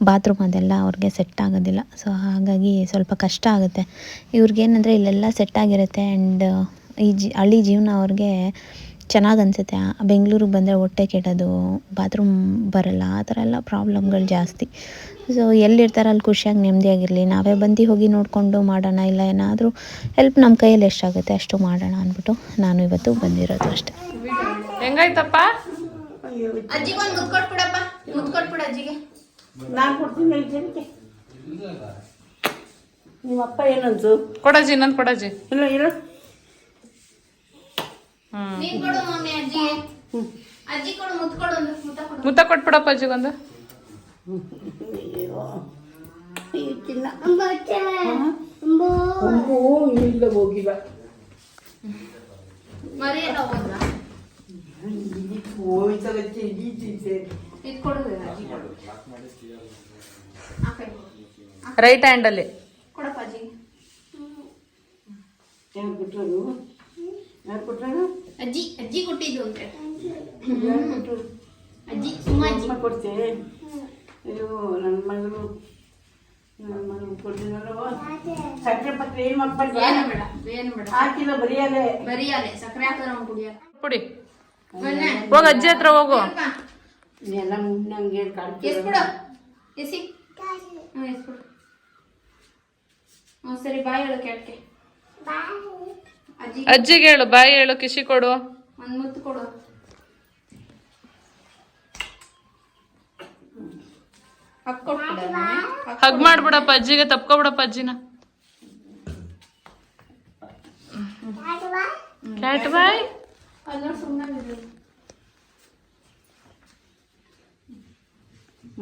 Speaker 2: ಬಾತ್ರೂಮ್ ಅದೆಲ್ಲ ಅವ್ರಿಗೆ ಸೆಟ್ ಆಗೋದಿಲ್ಲ. ಸೊ ಹಾಗಾಗಿ ಸ್ವಲ್ಪ ಕಷ್ಟ ಆಗುತ್ತೆ. ಇವ್ರಿಗೇನಂದರೆ ಇಲ್ಲೆಲ್ಲ ಸೆಟ್ ಆಗಿರುತ್ತೆ ಆ್ಯಂಡ್ ಈ ಜಿ, ಹಳ್ಳಿ ಜೀವನ ಅವ್ರಿಗೆ ಚೆನ್ನಾಗಿ ಅನಿಸುತ್ತೆ. ಬೆಂಗಳೂರಿಗೆ ಬಂದರೆ ಹೊಟ್ಟೆ ಕೆಡೋದು ಬಾತ್ರೂಮ್ ಬರಲ್ಲ, ಆ ಥರ ಎಲ್ಲ ಪ್ರಾಬ್ಲಮ್ಗಳು ಜಾಸ್ತಿ. ಸೊ ಎಲ್ಲಿರ್ತಾರೆ ಅಲ್ಲಿ ಖುಷಿಯಾಗಿ ನೆಮ್ಮದಿಯಾಗಿರಲಿ. ನಾವೇ ಬಂದು ಹೋಗಿ ನೋಡಿಕೊಂಡು ಮಾಡೋಣ, ಇಲ್ಲ ಏನಾದರೂ ಹೆಲ್ಪ್ ನಮ್ಮ ಕೈಯಲ್ಲಿ ಎಷ್ಟಾಗುತ್ತೆ ಅಷ್ಟು ಮಾಡೋಣ ಅಂದ್ಬಿಟ್ಟು ನಾನು ಇವತ್ತು ಬಂದಿರೋದು ಅಷ್ಟೇ.
Speaker 3: ಹೆಂಗಾಯ್ತಪ್ಪ?
Speaker 1: ಅಜ್ಜಿಗೆ ಒಂದು ಮುದ್ದು ಕೊಟ್ಬಿಡಪ್ಪ ಮುದ್ದು ಕೊಟ್ಬಿಡು ಅಜ್ಜಿಗೆ.
Speaker 5: ನಾನು ಕೊಡ್ತೀನಿ ಐತೆ ನಿಮ್ಮ ಅಪ್ಪ ಏನಂತು
Speaker 3: ಕೊಡಜ್ಜಿ ಇನ್ನೊಂದು ಕೊಡಜ್ಜಿ.
Speaker 5: ಇಲ್ಲ ಇಲ್ಲ.
Speaker 1: ನೀನ್ ಕೊಡು ಮಮ್ಮಿ ಅಜ್ಜಿಗೆ. ಅಜ್ಜಿ ಕೊಡು ಮುದ್ದು ಕೊಡು. ಒಂದು. ಮುತ್ತ ಕೊಡು
Speaker 3: ಮುತ್ತ ಕೊಟ್ಬಿಡಪ್ಪ ಅಜ್ಜಿಗೊಂದು
Speaker 5: ಇಲ್ಲ ಹೋಗಿಲ್ಲ.
Speaker 1: ಮರಿಯಲ್ಲ ಹೋದ್ರ?
Speaker 5: ಹೋಯ್ತಲ್ಲ
Speaker 3: ರೈಟ್ ಹ್ಯಾಂಡಲ್ಲಿ
Speaker 1: ಅಲ್ಲಿ. ಅಜ್ಜಿಗೆ
Speaker 5: ಯಾರು ಕೊಟ್ಟರು? ಯಾರು ಕೊಟ್ಟರು?
Speaker 1: ಅಜ್ಜಿ ಅಜ್ಜಿ ಕೊಟ್ಟಿದ್ದು ಅಂದ್ರೆ
Speaker 5: ಯಾರು ಕೊಟ್ಟರು?
Speaker 1: ಅಜ್ಜಿ ಸುಮ್ಮ ಅಜ್ಜಿ
Speaker 5: ಅಮ್ಮ ಕೊಡ್ತೆ? ಅಯ್ಯೋ ನನ್ನ ಮಗಳು. ನನ್ನ ಮಗಳು ಕೊಡ್ತೀನಲ್ವ ಸಕ್ಕರೆ ಪತ್ರ ಏನು ಮಾಡ್ಬಾರ್ದು
Speaker 1: ಏನು ಬೇಡ ಏನು ಬೇಡ.
Speaker 5: ಹಾಕಿಲ್ಲ ಬರೀಯದೆ
Speaker 1: ಬರಿಯಾಲೆ ಸಕ್ಕರೆ ಹಾಕಿದ್ರೆ ಅವ್ನು ಕುಡಿಯಲ್ಲ.
Speaker 3: ಪುಡಿ.
Speaker 1: ಬನ್ನೆ
Speaker 3: ಹೋಗ ಅಜ್ಜಿ ಹತ್ರ ಹೋಗು.
Speaker 1: ಸರಿ ಬಾಯ್ ಹೇಳು ಕೆಳಕ್ಕೆ.
Speaker 3: ಅಜ್ಜಿಗೆ. ಹೇಳು ಬಾಯಿ ಹೇಳು ಕಿಶಿ ಕೊಡು.
Speaker 1: ಒಂದು ಮುತ್ತು ಕೊಡು.
Speaker 3: ಹಗ್ ಮಾಡ್ಬಿಡಪ್ಪ ಅಜ್ಜಿಗೆ ತಪ್ಕೊಬಿಡಪ್ಪ ಅಜ್ಜಿನ. ಕ್ಯಾಟ್ ಬಾಯ್
Speaker 1: ಅಲ್ಲ ಸುಮ್ಮನೆ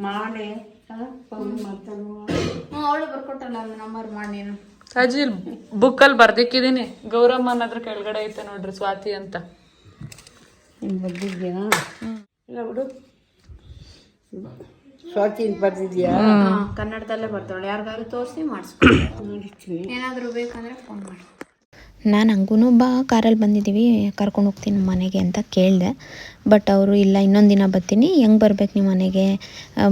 Speaker 5: ಮಾಡೆ
Speaker 1: ಅವಳು ಬರ್ಕೊಟ್ಟಲ್ಲ ನಂಬರ್ ಮಾಡಿ ನೀನು.
Speaker 3: ಅಜ್ಜಿ ಬುಕ್ಕಲ್ಲಿ ಬರ್ದಿಕ್ಕಿದೀನಿ. ಗೌರಮ್ಮ ಅನ್ನೋದ್ರ ಕೆಳಗಡೆ ಐತೆ ನೋಡ್ರಿ ಸ್ವಾತಿ ಅಂತ.
Speaker 5: ನೀನು ಬರ್ದಿದ್ಯಾ? ಇಲ್ಲ ಬಿಡು. ಸ್ವಾತಿ ಬರ್ದಿದ್ಯಾ?
Speaker 1: ಕನ್ನಡದಲ್ಲೇ ಬರ್ತಾಳೆ ಯಾರಿಗಾದ್ರು ತೋರಿಸಿ
Speaker 5: ಮಾಡಿಸ್ಕೊಡ್ತೀನಿ
Speaker 1: ಏನಾದರೂ ಬೇಕಂದ್ರೆ ಫೋನ್ ಮಾಡಿ.
Speaker 2: ನಾನು ಹಂಗೂ ಬಾ, ಕಾರಲ್ಲಿ ಬಂದಿದ್ದೀವಿ ಕರ್ಕೊಂಡು ಹೋಗ್ತೀನಿ ಮನೆಗೆ ಅಂತ ಕೇಳಿದೆ. ಬಟ್ ಅವರು, ಇಲ್ಲ, ಇನ್ನೊಂದು ದಿನ ಬರ್ತೀನಿ, ಹೆಂಗೆ ಬರ್ಬೇಕು ನಿಮ್ಮ ಮನೆಗೆ?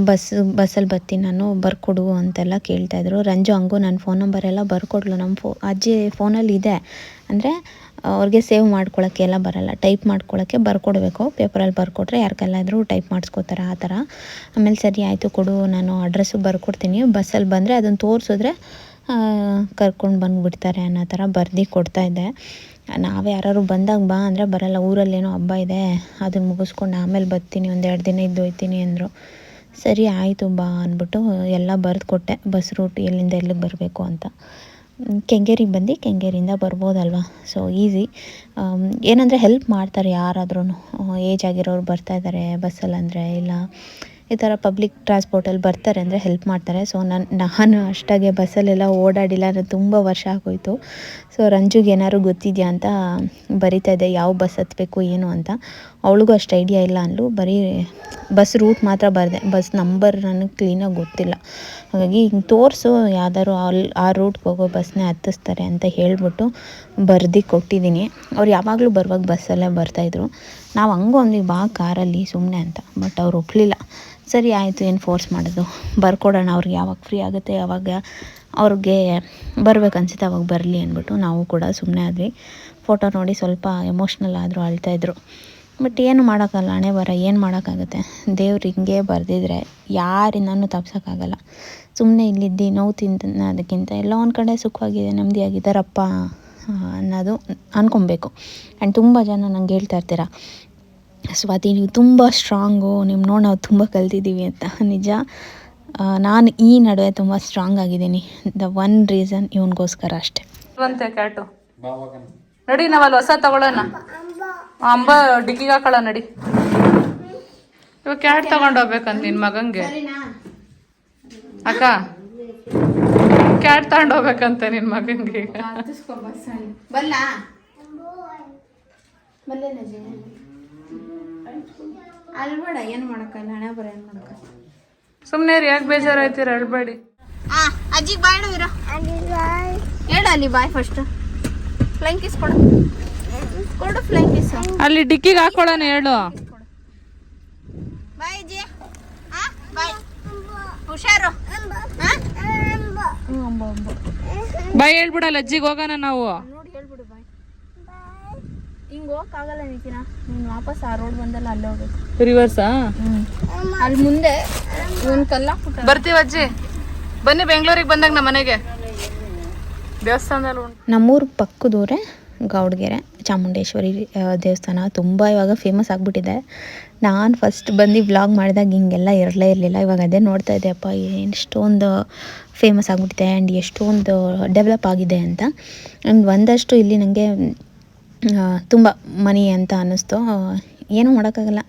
Speaker 2: ಬಸ್ ಬಸ್ಸಲ್ಲಿ ಬರ್ತೀನಿ ನಾನು, ಬರ್ಕೊಡು ಅಂತೆಲ್ಲ ಕೇಳ್ತಾಯಿದ್ರು ರಂಜು ಹಂಗೂ ನನ್ನ ಫೋನ್ ನಂಬರ್ ಎಲ್ಲ ಬರ್ಕೊಡ್ಲು. ನಮ್ಮ ಫೋ, ಅಜ್ಜಿ ಫೋನಲ್ಲಿ ಇದೆ. ಅಂದರೆ, ಅವ್ರಿಗೆ ಸೇವ್ ಮಾಡ್ಕೊಳಕ್ಕೆ ಎಲ್ಲ ಬರಲ್ಲ. ಟೈಪ್ ಮಾಡ್ಕೊಳ್ಳೋಕ್ಕೆ ಬರ್ಕೊಡ್ಬೇಕು. ಪೇಪರಲ್ಲಿ ಬರ್ಕೊಟ್ರೆ ಯಾರಿಗೆಲ್ಲಾದರೂ ಟೈಪ್ ಮಾಡಿಸ್ಕೋತಾರೆ, ಆ ಥರ. ಆಮೇಲೆ ಸರಿ, ಆಯಿತು ಕೊಡು, ನಾನು ಅಡ್ರೆಸ್ಸು ಬರ್ಕೊಡ್ತೀನಿ. ಬಸ್ಸಲ್ಲಿ ಬಂದರೆ ಅದನ್ನು ತೋರಿಸಿದ್ರೆ ಕರ್ಕೊಂಡು ಬಂದುಬಿಡ್ತಾರೆ ಅನ್ನೋ ಥರ ಬರ್ದು ಕೊಡ್ತಾ ಇದ್ದೆ. ನಾವು ಯಾರಾದ್ರು ಬಂದಾಗ ಬಾ ಅಂದರೆ ಬರಲ್ಲ ಊರಲ್ಲೇನೋ ಹಬ್ಬ ಇದೆ ಅದನ್ನ ಮುಗಿಸ್ಕೊಂಡು ಆಮೇಲೆ ಬರ್ತೀನಿ, ಒಂದು ಎರಡು ದಿನ ಇದ್ದು ಹೋಯ್ತೀನಿ ಅಂದರು. ಸರಿ ಆಯಿತು ಬಾ ಅಂದ್ಬಿಟ್ಟು ಎಲ್ಲ ಬರೆದು ಕೊಟ್ಟೆ, ಬಸ್ ರೂಟ್ ಎಲ್ಲಿಂದ ಎಲ್ಲಿಗೆ ಬರಬೇಕು ಅಂತ. ಕೆಂಗೇರಿಗೆ ಬಂದು, ಕೆಂಗೇರಿಯಿಂದ ಬರ್ಬೋದಲ್ವ? ಸೊ ಈಸಿ ಏನಂದರೆ ಹೆಲ್ಪ್ ಮಾಡ್ತಾರೆ ಯಾರಾದ್ರೂ ಏಜ್ ಆಗಿರೋರು ಬರ್ತಾ ಇದ್ದಾರೆ ಬಸ್ಸಲ್ಲಿ ಅಂದರೆ ಇಲ್ಲ. ಈ ಥರ ಪಬ್ಲಿಕ್ ಟ್ರಾನ್ಸ್ಪೋರ್ಟಲ್ಲಿ ಬರ್ತಾರೆ ಅಂದರೆ ಹೆಲ್ಪ್ ಮಾಡ್ತಾರೆ. ಸೊ ನಾನು ನಾನು ಅಷ್ಟಾಗೆ ಬಸ್ಸಲ್ಲೆಲ್ಲ ಓಡಾಡಿಲ್ಲ. ನಾನು ತುಂಬ ವರ್ಷ ಆಗೋಯಿತು. ಸೊ ರಂಜುಗೆ ಏನಾದ್ರು ಗೊತ್ತಿದೆಯಾ ಅಂತ ಬರಿತಾ ಇದ್ದೆ. ಯಾವ ಬಸ್ ಹತ್ತಬೇಕು ಏನು ಅಂತ. ಅವಳಿಗೂ ಅಷ್ಟು ಐಡಿಯಾ ಇಲ್ಲ ಅಂದ್ಲು. ಬರೀ ಬಸ್ ರೂಟ್ ಮಾತ್ರ ಬರದೆ. ಬಸ್ ನಂಬರ್ ನನಗೆ ಕ್ಲೀನಾಗಿ ಗೊತ್ತಿಲ್ಲ. ಹಾಗಾಗಿ ಹಿಂಗೆ ತೋರಿಸು ಯಾವ್ದಾದ್ರು ಅಲ್ಲಿ ಆ ರೂಟ್ಗೆ ಹೋಗೋ ಬಸ್ನೇ ಹತ್ತಿಸ್ತಾರೆ ಅಂತ ಹೇಳ್ಬಿಟ್ಟು ಬರ್ದು ಕೊಟ್ಟಿದ್ದೀನಿ. ಅವ್ರು ಯಾವಾಗಲೂ ಬರುವಾಗ ಬಸ್ಸಲ್ಲೇ ಬರ್ತಾಯಿದ್ರು ನಾವು ಹಂಗೂ ಅಂದ್ವಿ, ಬಾ ಕಾರಲ್ಲಿ ಸುಮ್ಮನೆ ಅಂತ. ಬಟ್ ಅವ್ರು ಒಪ್ಪಲಿಲ್ಲ ಸರಿ ಆಯಿತು, ಏನು ಫೋರ್ಸ್ ಮಾಡೋದು? ಬರ್ಕೊಡೋಣ, ಅವ್ರಿಗೆ ಯಾವಾಗ ಫ್ರೀ ಆಗುತ್ತೆ ಯಾವಾಗ ಅವ್ರಿಗೆ ಬರ್ಬೇಕು ಅವಾಗ ಬರಲಿ ಅಂದ್ಬಿಟ್ಟು ನಾವು ಕೂಡ ಸುಮ್ಮನೆ ಆದ್ವಿ. ಫೋಟೋ ನೋಡಿ ಸ್ವಲ್ಪ ಎಮೋಷ್ನಲ್ ಆದರೂ ಅಳ್ತಾಯಿದ್ರು ಬಟ್ ಏನು ಮಾಡೋಕ್ಕಲ್ಲ ಹಣೆ ಬರ ಏನು ಮಾಡೋಕ್ಕಾಗುತ್ತೆ? ದೇವ್ರು ಹಿಂಗೆ ಬರೆದಿದ್ರೆ ಯಾರಿಂದನೂ ತಪ್ಸೋಕ್ಕಾಗಲ್ಲ. ಸುಮ್ಮನೆ ಇಲ್ಲಿದ್ದು, ನೋವು ತಿನ್ನೋದಕ್ಕಿಂತ ಎಲ್ಲ ಒಂದು ಕಡೆ ಸುಖವಾಗಿದೆ ನೆಮ್ಮದಿಯಾಗಿದ್ದಾರಪ್ಪ ಅನ್ನೋದು ಅನ್ಕೊಬೇಕು. ಆ್ಯಂಡ್ ತುಂಬ ಜನ ನಂಗೆ ಹೇಳ್ತಾ ಇರ್ತೀರ ಸ್ವಾತಿ ನೀವು ತುಂಬ ಸ್ಟ್ರಾಂಗು ನಿಮ್ಮ ನೋಡಿ ನಾವು ತುಂಬ ಕಲ್ತಿದ್ದೀವಿ ಅಂತ. ನಿಜ. ನಾನು ಈ ನಡುವೆ ತುಂಬ ಸ್ಟ್ರಾಂಗ್ ಆಗಿದ್ದೀನಿ. ದ ಒನ್ ರೀಸನ್ ಇವನಿಗೋಸ್ಕರ ಅಷ್ಟೇ.
Speaker 3: ಕ್ಯಾಟು ನಡಿ ನಾವಲ್ಲಿ ಹೊಸ ತಗೊಳ್ಳೋಣ. ಅಂಬ ಡಿಕ್ಕಿಗೆ ಹಾಕೊಳ್ಳ ನಡಿ. ಇವಾಗ ಕ್ಯಾಟ್ ತಗೊಂಡು ಹೋಗ್ಬೇಕಂತ ನಿನ್ ಮಗಂಗೆ. ಅಕ್ಕ ಕ್ಯಾಟ್ ತಗೊಂಡು ಹೋಗ್ಬೇಕಂತ ನಿನ್ ಮಗಂಗೆ ಈಗ.
Speaker 1: ಅಲ್ಬೇಡ ಏನು ಮಾಡೋಕ್ಕಲ್ಲ ಹಣೆ ಬರ ಏನು ಮಾಡಕ
Speaker 3: ಸುಮ್ನೆ ರೀ ಯಾಕೆ ಬೇಜಾರಾಯ್ತೀರ? ಅಳ್ಬೇಡಿ
Speaker 1: ಆ ಅಜ್ಜಿಗೆ ಬಾಯ್ ಹೇಳು ಹೇಳ ಅಲ್ಲಿ ಬಾಯ್ ಫಸ್ಟ್ ಫ್ಲೈಂಗ್ ಕಿಸ್ ಕೊಡು. ಕೊಡು ಫ್ಲೈಂಗ್ ಕಿಸ್
Speaker 3: ಅಲ್ಲಿ ಡಿಕ್ಕಿಗೆ ಹಾಕೊಳ್ಳೋಣ ಹೇಳು.
Speaker 1: ಬಾಯ್ ಅಜ್ಜಿ.
Speaker 2: ಹುಷಾರು.
Speaker 3: ಬಾಯ್ ಹೇಳ್ಬಿಡಲ್ಲ ಅಜ್ಜಿಗೆ ಹೋಗೋಣ ನಾವು.
Speaker 2: ನೋಡಿ ಹೇಳ್ಬಿಡು ಬಾಯ್. ಹಿಂಗೆ ಹೋಗಕ್ಕಾಗಲ್ಲ ನಿತಿನ ನೀನು ವಾಪಸ್ ಆ ರೋಡ್ ಬಂದಲ್ಲ ಅಲ್ಲೇ ಹೋಗ್ಬೇಕು.
Speaker 3: ರಿವರ್ಸಾ
Speaker 2: ಅಲ್ಲಿ ಮುಂದೆ ಒಂದು ಕಲ್ಲಾಕ್ಬಿಟ್ಟ
Speaker 3: ಬರ್ತೀವಿ ಅಜ್ಜಿ. ಬನ್ನಿ ಬೆಂಗಳೂರಿಗೆ ಬಂದಾಗ ನಮ್ಮ ಮನೆಗೆ. ದೇವಸ್ಥಾನದಲ್ಲಿ
Speaker 2: ನಮ್ಮೂರು ಪಕ್ಕದೂರೇ ಗೌಡ್ಗೆರೆ ಚಾಮುಂಡೇಶ್ವರಿ ದೇವಸ್ಥಾನ ತುಂಬ ಇವಾಗ ಫೇಮಸ್ ಆಗಿಬಿಟ್ಟಿದೆ. ನಾನು ಫಸ್ಟ್ ಬಂದು ವ್ಲಾಗ್ ಮಾಡಿದಾಗ ಹಿಂಗೆಲ್ಲ ಇರಲೇ ಇರಲಿಲ್ಲ. ಇವಾಗ ಅದೇ ನೋಡ್ತಾ ಇದೆ ಅಪ್ಪ ಎಷ್ಟೊಂದು ಫೇಮಸ್ ಆಗಿಬಿಟ್ಟಿದೆ ಆ್ಯಂಡ್ ಎಷ್ಟೊಂದು ಡೆವಲಪ್ ಆಗಿದೆ ಅಂತ. ಆ್ಯಂಡ್ ಒಂದಷ್ಟು ಇಲ್ಲಿ ನನಗೆ ತುಂಬ ಮನಿ ಅಂತ ಅನ್ನಿಸ್ತು. ಏನು ಮಾಡೋಕ್ಕಾಗಲ್ಲ.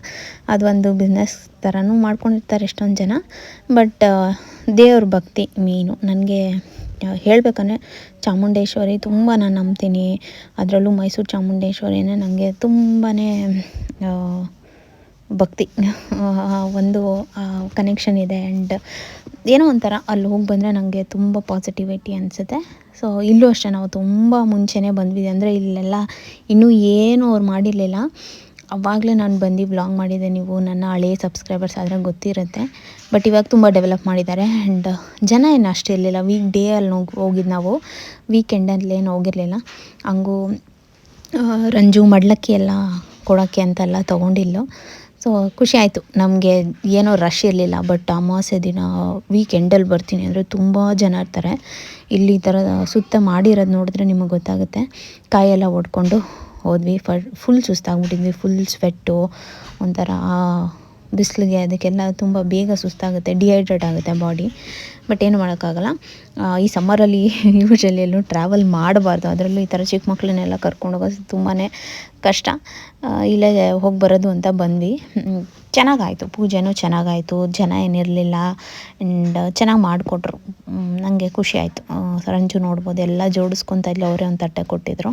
Speaker 2: ಅದೊಂದು ಬಿಸ್ನೆಸ್ ಥರನೂ ಮಾಡ್ಕೊಂಡಿರ್ತಾರೆ ಎಷ್ಟೊಂದು ಜನ. ಬಟ್ ದೇವ್ರ ಭಕ್ತಿ ಮೇಯ್ನು ನನಗೆ ಹೇಳಬೇಕಂದ್ರೆ ಚಾಮುಂಡೇಶ್ವರಿ ತುಂಬ ನಾನು ನಂಬ್ತೀನಿ. ಅದರಲ್ಲೂ ಮೈಸೂರು ಚಾಮುಂಡೇಶ್ವರಿನೇ ನನಗೆ ತುಂಬಾ ಭಕ್ತಿ ಒಂದು ಕನೆಕ್ಷನ್ ಇದೆ ಆ್ಯಂಡ್ ಏನೋ ಒಂಥರ ಅಲ್ಲಿ ಹೋಗಿ ಬಂದರೆ ನನಗೆ ತುಂಬ ಪಾಸಿಟಿವಿಟಿ ಅನಿಸುತ್ತೆ. ಸೊ ಇಲ್ಲೂ ಅಷ್ಟೇ ನಾವು ತುಂಬ ಮುಂಚೆನೇ ಬಂದ್ವಿ ಅಂದರೆ ಇಲ್ಲೆಲ್ಲ ಇನ್ನೂ ಏನೂ ಅವ್ರು ಮಾಡಿರಲಿಲ್ಲ. ಅವಾಗಲೇ ನಾನು ಬಂದು ಬ್ಲಾಗ್ ಮಾಡಿದೆ, ನೀವು ನನ್ನ ಹಳೇ ಸಬ್ಸ್ಕ್ರೈಬರ್ಸ್ ಆದರೆ ಗೊತ್ತಿರುತ್ತೆ. ಬಟ್ ಇವಾಗ ತುಂಬ ಡೆವಲಪ್ ಮಾಡಿದ್ದಾರೆ ಆ್ಯಂಡ್ ಜನ ಏನು ಅಷ್ಟೇ ಇರಲಿಲ್ಲ. ವೀಕ್ ಡೇ ಅಲ್ಲಿ ಹೋಗಿದ್ದು ನಾವು. ವೀಕೆಂಡಲ್ಲಿ ಏನು ಹೋಗಿರಲಿಲ್ಲ. ಹಂಗೂ ರಂಜು ಮಡ್ಲಕ್ಕಿ ಎಲ್ಲ ಕೊಡೋಕ್ಕೆ ಅಂತೆಲ್ಲ ತೊಗೊಂಡಿಲ್ಲ ಸೊ ಖುಷಿ ಆಯಿತು. ನಮಗೆ ಏನೋ ರಶ್ ಇರಲಿಲ್ಲ ಬಟ್ ಅಮಾವಾಸ್ಯೆ ದಿನ ವೀಕೆಂಡಲ್ಲಿ ಬರ್ತೀನಿ ಅಂದರೆ ತುಂಬ ಜನ ಇರ್ತಾರೆ. ಇಲ್ಲಿ ಈ ಥರ ಸುತ್ತ ಮಾಡಿರೋದು ನೋಡಿದ್ರೆ ನಿಮಗೆ ಗೊತ್ತಾಗುತ್ತೆ. ಕಾಯೆಲ್ಲ ಒಡ್ಕೊಂಡು ಹೋದ್ವಿ. ಫುಲ್ ಸುಸ್ತಾಗ್ಬಿಟ್ಟಿದ್ವಿ ಫುಲ್ ಸ್ವೆಟ್ಟು ಒಂಥರ ಬಿಸಿಲಿಗೆ ಅದಕ್ಕೆಲ್ಲ ತುಂಬ ಬೇಗ ಸುಸ್ತಾಗುತ್ತೆ ಡಿಹೈಡ್ರೇಟ್ ಆಗುತ್ತೆ ಬಾಡಿ ಬಟ್ ಏನು ಮಾಡೋಕ್ಕಾಗಲ್ಲ. ಈ ಸಮ್ಮರಲ್ಲಿ ಯೂಶಲಿ ಎಲ್ಲೂ ಟ್ರಾವೆಲ್ ಮಾಡಬಾರ್ದು. ಅದರಲ್ಲೂ ಈ ಥರ ಚಿಕ್ಕ ಮಕ್ಕಳನ್ನೆಲ್ಲ ಕರ್ಕೊಂಡು ಹೋಗೋದು ತುಂಬಾ ಕಷ್ಟ. ಇಲ್ಲೇ ಹೋಗಿ ಬರೋದು ಅಂತ ಬಂದ್ವಿ. ಚೆನ್ನಾಗಾಯಿತು, ಪೂಜೆನೂ ಚೆನ್ನಾಗಾಯಿತು, ಜನ ಏನಿರಲಿಲ್ಲ ಆ್ಯಂಡ್ ಚೆನ್ನಾಗಿ ಮಾಡಿಕೊಟ್ರು. ನನಗೆ ಖುಷಿ ಆಯಿತು. ರಂಜು ನೋಡ್ಬೋದು, ಎಲ್ಲ ಜೋಡಿಸ್ಕೊತಾ ಇದ್ಲು ಅವರೇ ಒಂದು ತಟ್ಟೆ ಕೊಟ್ಟಿದ್ರು.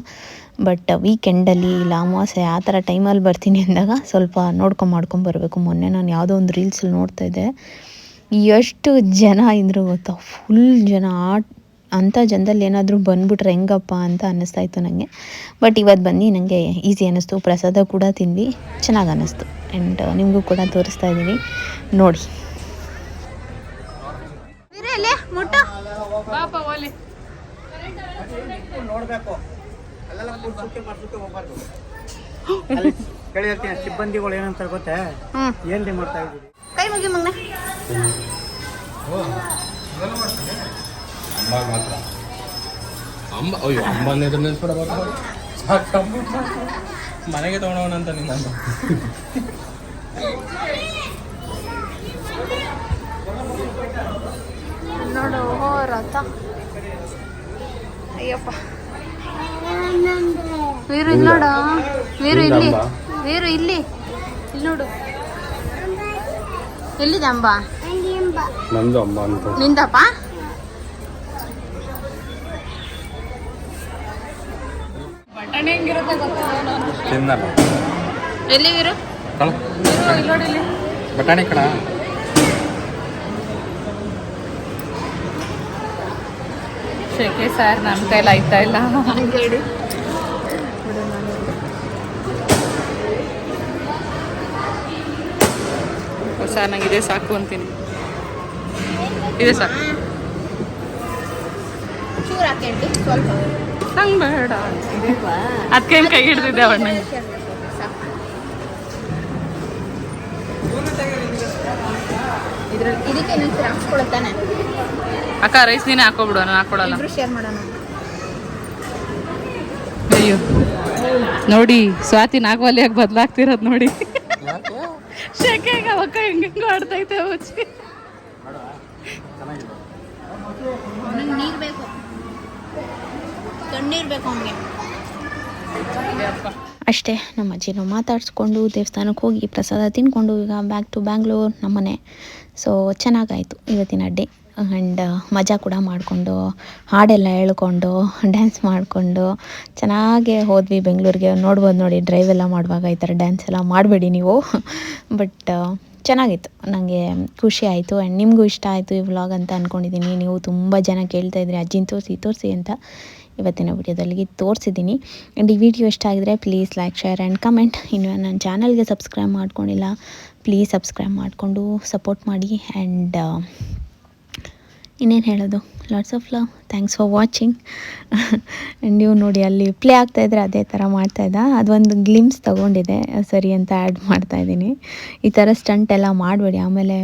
Speaker 2: ಬಟ್ ವೀಕೆಂಡಲ್ಲಿ ಇಲ್ಲ, ಅಮಾವಾಸ್ಯೆ, ಆ ಥರ ಟೈಮಲ್ಲಿ ಬರ್ತೀನಿ ಅಂದಾಗ ಸ್ವಲ್ಪ ನೋಡ್ಕೊಂಡು ಮಾಡ್ಕೊಂಡು ಬರಬೇಕು. ಮೊನ್ನೆ ನಾನು ಯಾವುದೋ ಒಂದು ರೀಲ್ಸಲ್ಲಿ ನೋಡ್ತಾ ಇದ್ದೆ. ಎಷ್ಟು ಜನ ಇದ್ರು ಗೊತ್ತಾ? ಫುಲ್ ಜನ, ಆ ಅಂಥ ಜನದಲ್ಲಿ ಏನಾದರೂ ಬಂದ್ಬಿಟ್ರೆ ಹೆಂಗಪ್ಪ ಅಂತ ಅನ್ನಿಸ್ತಾ ಇತ್ತು ನನಗೆ ಬಟ್ ಇವತ್ತು ಬನ್ನಿ ನನಗೆ ಈಸಿ ಅನ್ನಿಸ್ತು. ಪ್ರಸಾದ ಕೂಡ ತಿಂದು ಚೆನ್ನಾಗಿ ಅನ್ನಿಸ್ತು. ಆ್ಯಂಡ್ ನಿಮಗೂ ಕೂಡ ತೋರಿಸ್ತಾ ಇದ್ದೀನಿ. ನೋಡಿ.
Speaker 3: ಪಾಪ ಓಲಿ.
Speaker 6: ಕೇಳಿ ಹೇಳ್ತೀನಿ ಸಿಬ್ಬಂದಿಗಳು ಏನಂತ ಗೊತ್ತೆ? ಏನ್ರಿ ಮಾಡ್ತಾ ಇದ್ದೀವಿ
Speaker 2: ಕೈ ಮುಗಿ ಮಗನ.
Speaker 4: ಅಂಬಾಗ ಮಾತ್ರ. ಅಂಬ ಅಯ್ಯೋ ನೆನ್ಸ್ಬಿಡಬೇಕು ಮನೆಗೆ ತಗೊಂಡವನ ಅಂತ ನಿನ್ನ
Speaker 2: ನೋಡು ರಥ. ಅಯ್ಯಪ್ಪ. ವೀರು ಇಲ್ಲಿ ನೋಡು. ವೀರು ಇಲ್ಲಿ? ವೀರು ಇಲ್ಲಿ. ಇಲ್ಲಿ ನೋಡು. ಎಲ್ಲಿದೆ ಅಂಬಾ?
Speaker 4: ನಂದು ಅಂಬ ಅಂತ.
Speaker 2: ನಿಂದಪ್ಪ
Speaker 3: ಬಟಾಣಿ ಹೆಂಗಿರುತ್ತೆ ಗೊತ್ತಿಲ್ಲ
Speaker 4: ತಿನ್ನಲ್ಲ
Speaker 2: ಎಲ್ಲಿ ವೀರು
Speaker 4: ಬಟಾಣಿ ಕಡ
Speaker 3: ಶೆಕೆ ಸರ್ ನನ್ನ ಕೈಲಿ ಆಯ್ತಾ ಇಲ್ಲ. ಸರ್ ನಂಗೆ ಇದೇ ಸಾಕು ಅಂತೀನಿ. ಇದೆ ಸಾಕು.
Speaker 2: ಚೂರು ಹಾಕಿ ಸ್ವಲ್ಪ.
Speaker 3: ನಂಗೆ ಬೇಡ. ಅದಕ್ಕೆ ಕೈ ಹಿಡ್ದಿದ್ದೆ ಅವಣ್ಣ
Speaker 2: ಇದಕ್ಕೆ ಹಾಕ್ಸ್ಕೊಳತ್ತಾನೆ.
Speaker 3: ಅಕ್ಕ ರೈಸ್ ನೀನೇ ಹಾಕೋಬಿಡು ನಾನು ಹಾಕೊಡಲ್ಲ
Speaker 2: ಇಬ್ರು ಶೇರ್ ಮಾಡೋಣ.
Speaker 3: ಅಯ್ಯೋ. ನೋಡಿ ಸ್ವಾತಿ ನಾಗವಲ್ಲಿಯಾಗಿ ಬದಲಾಗ್ತಿರೋದು ನೋಡಿ. ಶೆಕೆಗ ಅವಕ್ಕ ಹೆಂಗೆಂಗೋ ಆಡ್ತೈತೆ
Speaker 2: ನೀರು ಬೇಕು. ಅಷ್ಟೇ, ನಮ್ಮ ಅಜ್ಜಿನೂ ಮಾತಾಡಿಸ್ಕೊಂಡು ದೇವಸ್ಥಾನಕ್ಕೆ ಹೋಗಿ ಪ್ರಸಾದ ತಿನ್ಕೊಂಡು ಈಗ ಬ್ಯಾಕ್ ಟು ಬ್ಯಾಂಗ್ಳೂರ್ ನಮ್ಮನೆ. ಸೊ ಚೆನ್ನಾಗಾಯಿತು. ಇವತ್ತಿನ ಡೇ ಆ್ಯಂಡ್ ಮಜಾ ಕೂಡ ಮಾಡಿಕೊಂಡು, ಹಾಡೆಲ್ಲ ಹೇಳ್ಕೊಂಡು ಡ್ಯಾನ್ಸ್ ಮಾಡಿಕೊಂಡು, ಚೆನ್ನಾಗೇ ಹೋದ್ವಿ ಬೆಂಗಳೂರಿಗೆ ನೋಡ್ಬೋದು ನೋಡಿ ಡ್ರೈವ್ ಎಲ್ಲ ಮಾಡುವಾಗ ಈ ಥರ ಡ್ಯಾನ್ಸ್ ಎಲ್ಲ ಮಾಡಬೇಡಿ ನೀವು. ಬಟ್ ಚೆನ್ನಾಗಿತ್ತು. ನನಗೆ ಖುಷಿ ಆಯಿತು. ಆ್ಯಂಡ್ ನಿಮಗೂ ಇಷ್ಟ ಆಯಿತು ಈ ವ್ಲಾಗ್ ಅಂತ ಅಂದ್ಕೊಂಡಿದ್ದೀನಿ ನೀವು ತುಂಬ ಜನ ಕೇಳ್ತಾ ಇದ್ರಿ, ಅಜ್ಜಿನ ತೋರಿಸಿ ತೋರಿಸಿ ಅಂತ. ಇವತ್ತಿನ ವಿಡಿಯೋದಲ್ಲಿ ತೋರಿಸಿದ್ದೀನಿ ಆ್ಯಂಡ್ ಈ ವಿಡಿಯೋ ಇಷ್ಟ ಆಗಿದ್ರೆ please like share and comment ಇನ್ನು ನನ್ನ ಚಾನಲ್ಗೆ ಸಬ್ಸ್ಕ್ರೈಬ್ ಮಾಡ್ಕೊಂಡಿಲ್ಲ ಪ್ಲೀಸ್ ಸಬ್ಸ್ಕ್ರೈಬ್ ಮಾಡಿಕೊಂಡು ಸಪೋರ್ಟ್ ಮಾಡಿ. ಆ್ಯಂಡ್ ಇನ್ನೇನು ಹೇಳೋದು? Lots of love thanks for watching ನೀವು ನೋಡಿ, ಅಲ್ಲಿ ಪ್ಲೇ ಆಗ್ತಾಯಿದ್ರೆ ಅದೇ ಥರ ಮಾಡ್ತಾಯಿದ್ದ ಅದೊಂದು ಗ್ಲಿಮ್ಸ್ ತೊಗೊಂಡಿದೆ. ಸರಿ ಅಂತ ಆ್ಯಡ್ ಮಾಡ್ತಾಯಿದ್ದೀನಿ ಈ ಥರ ಸ್ಟಂಟ್ ಎಲ್ಲ ಮಾಡಬೇಡಿ. ಆಮೇಲೆ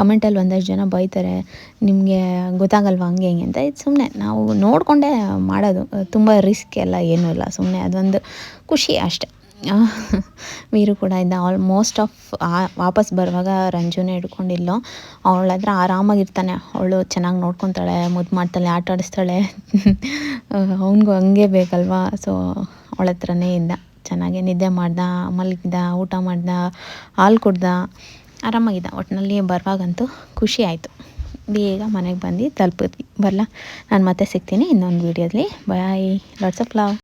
Speaker 2: ಕಮೆಂಟಲ್ಲಿ ಒಂದಷ್ಟು ಜನ ಬೈತಾರೆ. ನಿಮಗೆ ಗೊತ್ತಾಗಲ್ವಾ ಹಂಗೆ ಹಿಂಗೆ ಅಂತ. ಇದು ಸುಮ್ಮನೆ ನಾವು ನೋಡಿಕೊಂಡೇ ಮಾಡೋದು. ತುಂಬ ರಿಸ್ಕ್ ಎಲ್ಲ ಏನೂ ಇಲ್ಲ. ಸುಮ್ಮನೆ ಅದೊಂದು ಖುಷಿ ಅಷ್ಟೆ. ವೀರು ಕೂಡ ಇದ್ದ. ಆಲ್ಮೋಸ್ಟ್ ಆಫ್ ವಾಪಸ್ ಬರುವಾಗ ರಂಜುನೇ ಹಿಡ್ಕೊಂಡಿಲ್ಲೋ ಅವಳ ಹತ್ರ ಆರಾಮಾಗಿರ್ತಾನೆ. ಅವಳು ಚೆನ್ನಾಗಿ ನೋಡ್ಕೊತಾಳೆ ಮುದ್ದು ಮಾಡ್ತಾಳೆ, ಆಟ ಆಡಿಸ್ತಾಳೆ. ಅವನಿಗೂ ಹಂಗೆ ಬೇಕಲ್ವಾ? ಸೊ ಅವಳ ಹತ್ರನೇ ಇದ್ದ. ಚೆನ್ನಾಗಿ ನಿದ್ದೆ ಮಾಡ್ದ, ಮಲಗಿದ, ಊಟ ಮಾಡ್ದ, ಹಾಲು ಕುಡ್ದ, ಆರಾಮಾಗಿದ್ದ. ಒಟ್ಟಿನಲ್ಲಿ ಬರುವಾಗಂತೂ ಖುಷಿ ಆಯಿತು. ಬೇಗ ಮನೆಗೆ ಬಂದು ತಲುಪಿದ್ವಿ. ಬರಲ್ಲ ನಾನು ಮತ್ತೆ ಸಿಗ್ತೀನಿ ಇನ್ನೊಂದು ವೀಡಿಯೋದಲ್ಲಿ ಬಾಯ್ ಲಾಟ್ಸ್ ಆಫ್ ಲವ್